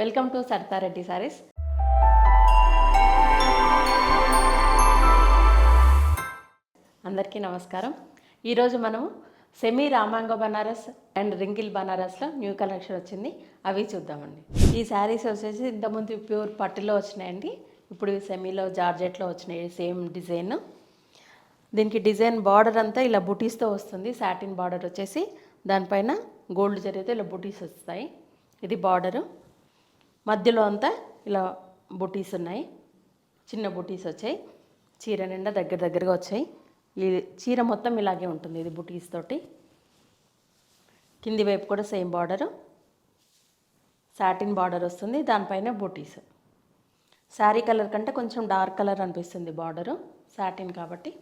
Welcome to Saritha Reddy saris. అందరికీ నమస్కారం. ఈరోజు మనము సెమీ రామాంగ బనారస్ అండ్ రింగిల్ బనారస్లో న్యూ కలెక్షన్ వచ్చింది. అవి చూద్దామండి. ఈ శారీస్ వచ్చేసి ఇంతకుముందు ప్యూర్ పట్టులో వచ్చినాయండి. ఇప్పుడు సెమీలో జార్జెట్లో వచ్చినాయి సేమ్ డిజైన్. దీనికి డిజైన్ బార్డర్ అంతా ఇలా బుటీస్తో వస్తుంది. సాటిన్ బార్డర్ వచ్చేసి దానిపైన గోల్డ్ జరిగితే ఇలా బుటీస్ వస్తాయి. ఇది బార్డరు. మధ్యలో అంతా ఇలా బుటీస్ ఉన్నాయి. చిన్న బుటీస్ వచ్చాయి. చీర నిండా దగ్గర దగ్గరగా వచ్చాయి. ఈ చీర మొత్తం ఇలాగే ఉంటుంది ఇది బుటీస్ తోటి. కింది వైపు కూడా సేమ్ బార్డరు. సాటిన్ బార్డర్ వస్తుంది. దానిపైన బుటీస్. శారీ కలర్ కంటే కొంచెం డార్క్ కలర్ అనిపిస్తుంది బార్డరు. సాటిన్ కాబట్టి.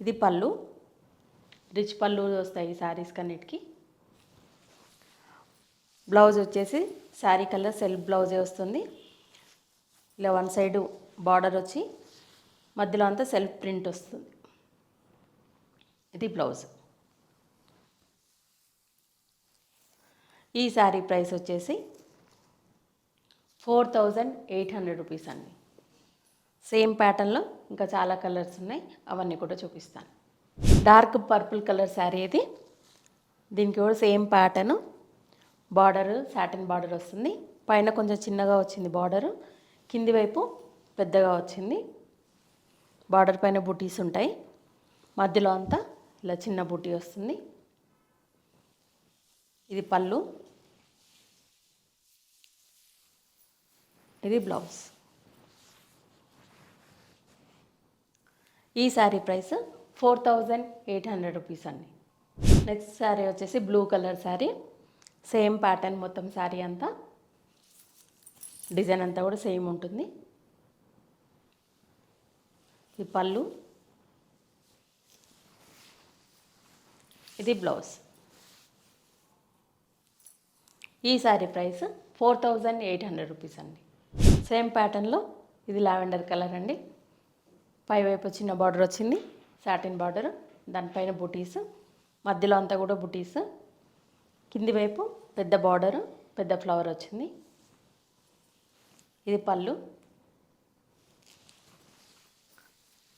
ఇది పళ్ళు. రిచ్ పళ్ళు వస్తాయి ఈ శారీస్ కన్నిటికి బ్లౌజ్ వచ్చేసి శారీ కలర్ సెల్ఫ్ బ్లౌజే వస్తుంది. ఇలా వన్ సైడ్ బార్డర్ వచ్చి మధ్యలో అంతా సెల్ఫ్ ప్రింట్ వస్తుంది. ఇది బ్లౌజ్. ఈ శారీ ప్రైస్ వచ్చేసి four thousand eight hundred rupees అండి. సేమ్ ప్యాటర్న్లో ఇంకా చాలా కలర్స్ ఉన్నాయి. అవన్నీ కూడా చూపిస్తాను. డార్క్ పర్పుల్ కలర్ శారీ ఇది. దీనికి కూడా same pattern border satin border వస్తుంది. పైన కొంచెం చిన్నగా వచ్చింది బార్డరు. కింది వైపు పెద్దగా వచ్చింది. బార్డర్ పైన బుటీస్ ఉంటాయి. మధ్యలో అంతా ఇలా చిన్న బుటీ వస్తుంది. ఇది పళ్ళు. ఇది బ్లౌజ్. ఈ sari price four thousand eight hundred rupees అండి. నెక్స్ట్ శారీ వచ్చేసి blue colour sari. Same pattern మొత్తం శారీ అంతా. డిజైన్ అంతా కూడా సేమ్ ఉంటుంది. ఈ పళ్ళు. ఇది బ్లౌజ్. ఈ sari price four thousand eight hundred rupees అండి. సేమ్ ప్యాటర్న్లో ఇది లావెండర్ కలర్ అండి. పై వైపు చిన్న బార్డర్ వచ్చింది. Satin border. దానిపైన బుటీస్. మధ్యలో అంతా కూడా బుటీస్. కింది వైపు పెద్ద బార్డర్ పెద్ద ఫ్లవర్ వచ్చింది. ఇది పళ్ళు.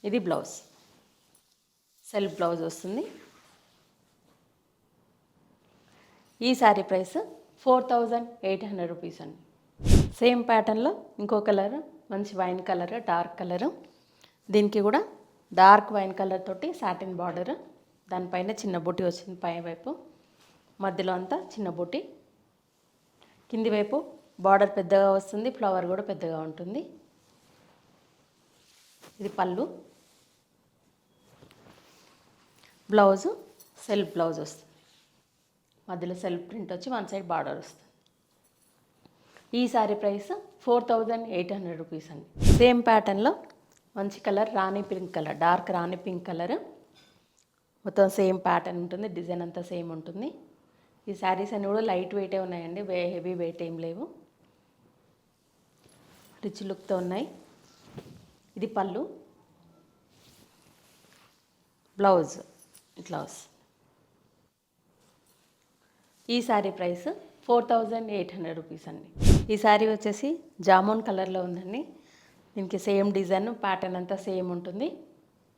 ఇది బ్లౌజ్ సెల్ఫ్ బ్లౌజ్ వస్తుంది. ఈ sari price four thousand eight hundred rupees అండి. సేమ్ ప్యాటర్న్లో ఇంకో కలర్ మంచి వైన్ కలర్ డార్క్ కలర్ దీనికి కూడా డార్క్ వైన్ కలర్ తోటి సాటిన్ బార్డర్ దానిపైన చిన్న బుట్టి వచ్చింది పై వైపు. మధ్యలో అంతా చిన్న బుట్టి. కింది వైపు బార్డర్ పెద్దగా వస్తుంది ఫ్లవర్ కూడా పెద్దగా ఉంటుంది. ఇది పళ్ళు. బ్లౌజు సెల్ఫ్ బ్లౌజ్ వస్తుంది. మధ్యలో సెల్ఫ్ ప్రింట్ వచ్చి వన్ సైడ్ బార్డర్ వస్తుంది. ఈ sari price four thousand eight hundred rupees అండి. సేమ్ ప్యాటర్న్లో మంచి కలర్ రాణి పింక్ కలర్ డార్క్ రాణి పింక్ కలర్. మొత్తం సేమ్ ప్యాటర్న్ ఉంటుంది డిజైన్ అంతా సేమ్ ఉంటుంది. ఈ శారీస్ అన్నీ కూడా లైట్ వెయిటే ఉన్నాయండి. వే హెవీ వెయిట్ ఏం లేవు. రిచ్ లుక్తో ఉన్నాయి. ఇది పళ్ళు. Blouse blouse. ఈ sari price four thousand eight hundred rupees అండి. ఈ శారీ వచ్చేసి జామున్ కలర్లో ఉందండి. దీనికి సేమ్ డిజైన్ ప్యాటర్న్ అంతా సేమ్ ఉంటుంది.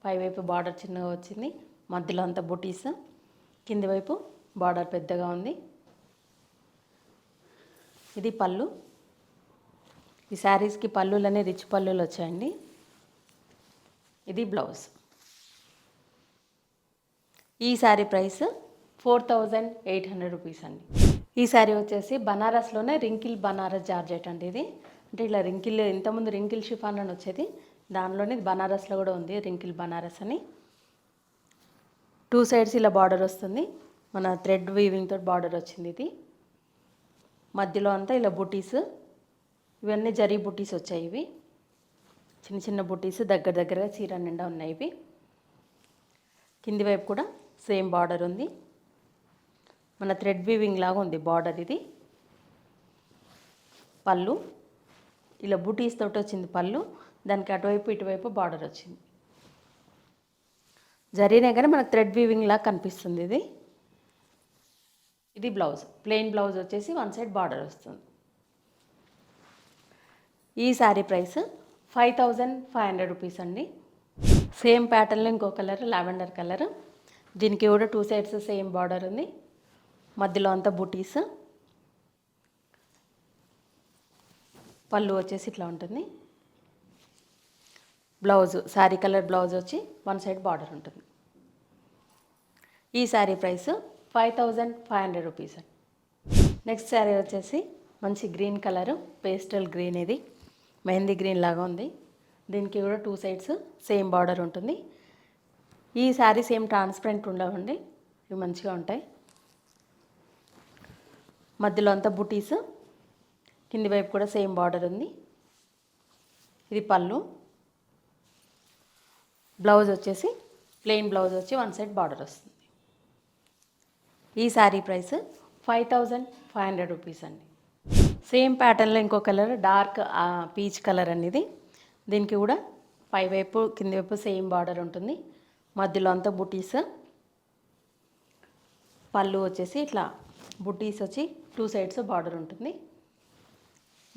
పైవైపు బార్డర్ చిన్నగా వచ్చింది. మధ్యలో అంతా బుటీస్. కింది వైపు బార్డర్ పెద్దగా ఉంది. ఇది పళ్ళు. ఈ శారీస్కి పళ్ళులనే రిచ్ పళ్ళులు వచ్చాయండి. ఇది బ్లౌజ్. ఈ sari price four thousand eight hundred rupees అండి. ఈ శారీ వచ్చేసి బనారస్లోనే రింకిల్ బనారస్ జార్జెట్ అండి ఇది. అంటే ఇలా రింకిల్ ఇంతకుముందు రింకిల్ షిఫాన్ అని వచ్చేది. దానిలోనే బనారస్లో కూడా ఉంది రింకిల్ బనారస్ అని. టూ సైడ్స్ ఇలా బార్డర్ వస్తుంది. మన థ్రెడ్ వీవింగ్ తోటి బార్డర్ వచ్చింది ఇది. మధ్యలో అంతా ఇలా బుటీస్ ఇవన్నీ జరీ బుటీస్ వచ్చాయి ఇవి. చిన్న చిన్న బుటీస్ దగ్గర దగ్గరగా చీర నిండా ఉన్నాయి ఇవి. కింది వైపు కూడా సేమ్ బార్డర్ ఉంది. మన థ్రెడ్ వీవింగ్ లాగా ఉంది బార్డర్ ఇది. పళ్ళు ఇలా బుటీస్ తోటి వచ్చింది పళ్ళు దానికి అటువైపు ఇటువైపు బార్డర్ వచ్చింది. జరిగినా కానీ మనకు థ్రెడ్ వీవింగ్ లాగా కనిపిస్తుంది ఇది. ఇది బ్లౌజ్. ప్లెయిన్ బ్లౌజ్ వచ్చేసి వన్ సైడ్ బార్డర్ వస్తుంది. ఈ sari price five thousand five hundred rupees అండి. సేమ్ ప్యాటర్న్లో ఇంకో కలర్ లావెండర్ కలర్. దీనికి కూడా టూ సైడ్స్ సేమ్ బార్డర్ ఉంది. మధ్యలో అంతా బుటీస్. పళ్ళు వచ్చేసి ఇట్లా ఉంటుంది. బ్లౌజ్ శారీ కలర్ బ్లౌజ్ వచ్చి వన్ సైడ్ బార్డర్ ఉంటుంది. ఈ sari price five thousand five hundred rupees అండి. నెక్స్ట్ శారీ వచ్చేసి మంచి గ్రీన్ కలరు పేస్టల్ గ్రీన్ ఇది. మెహందీ గ్రీన్ లాగా ఉంది. దీనికి కూడా టూ సైడ్స్ సేమ్ బార్డర్ ఉంటుంది. ఈ శారీ సేమ్ ట్రాన్స్పరెంట్ ఉండవండి. ఇవి మంచిగా ఉంటాయి. మధ్యలో అంతా బుటీస్. కింది వైపు కూడా సేమ్ బార్డర్ ఉంది. ఇది పళ్ళు. బ్లౌజ్ వచ్చేసి ప్లెయిన్ బ్లౌజ్ వచ్చి వన్ సైడ్ బార్డర్ వస్తుంది. ఈ sari price five thousand five hundred rupees అండి. సేమ్ ప్యాటర్న్లో ఇంకో కలర్ డార్క్ పీచ్ కలర్ అనేది దీనికి కూడా పై వైపు కింది వైపు సేమ్ బార్డర్ ఉంటుంది. మధ్యలో అంతా బుటీస్. పళ్ళు వచ్చేసి ఇట్లా బుటీస్ వచ్చి టూ సైడ్స్ బార్డర్ ఉంటుంది.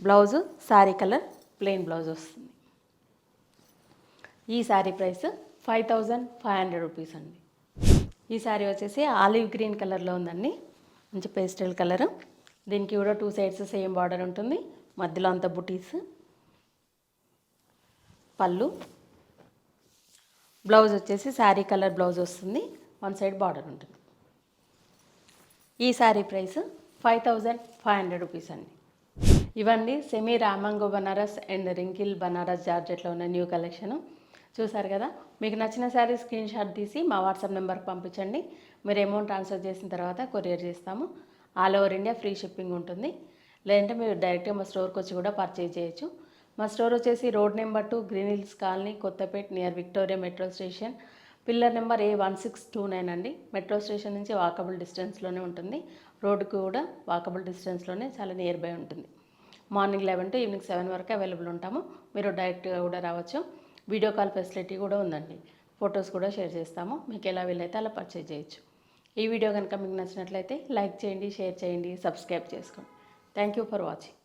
Blouse sari colour plain blouse వస్తుంది. ఈ sari price five thousand five hundred rupees అండి. ఈ శారీ వచ్చేసి ఆలివ్ గ్రీన్ కలర్లో ఉందండి. మంచి పేస్టల్ కలరు. దీనికి కూడా టూ సైడ్స్ సేమ్ బార్డర్ ఉంటుంది. మధ్యలో అంత బుటీస్. పళ్ళు. బ్లౌజ్ వచ్చేసి శారీ కలర్ బ్లౌజ్ వస్తుంది. వన్ సైడ్ బార్డర్ ఉంటుంది. ఈ sari price five thousand five hundred rupees అండి. ఇవండి సెమీ రామంగో బనారస్ అండ్ రింకిల్ బనారస్ జార్జెట్లో ఉన్న న్యూ కలెక్షన్. చూసారు కదా? మీకు నచ్చిన శారీ స్క్రీన్ షాట్ తీసి మా వాట్సాప్ నెంబర్కి పంపించండి. మీరు అమౌంట్ ట్రాన్స్ఫర్ చేసిన తర్వాత కొరియర్ చేస్తాము. All over India free shipping ఉంటుంది. లేదంటే మీరు డైరెక్ట్గా మా స్టోర్కి వచ్చి కూడా పర్చేజ్ చేయొచ్చు. మా స్టోర్ వచ్చేసి road number two green hills colony Kothapet near Victoria metro station. Pillar number A one six two nine అండి. మెట్రో స్టేషన్ నుంచి వాకబుల్ డిస్టెన్స్లోనే ఉంటుంది. రోడ్డుకు కూడా వాకబుల్ డిస్టెన్స్లోనే చాలా నియర్ బై ఉంటుంది. Morning eleven to evening seven వరకు అవైలబుల్ ఉంటాము. మీరు డైరెక్ట్గా కూడా రావచ్చు. వీడియో కాల్ ఫెసిలిటీ కూడా ఉందండి. ఫొటోస్ కూడా షేర్ చేస్తాము. మీకు ఎలా వీలైతే అలా పర్చేజ్ చేయొచ్చు. ఈ వీడియో కనుక మీకు నచ్చినట్లయితే లైక్ చేయండి షేర్ చేయండి సబ్స్క్రైబ్ చేసుకోండి. Thank you for watching.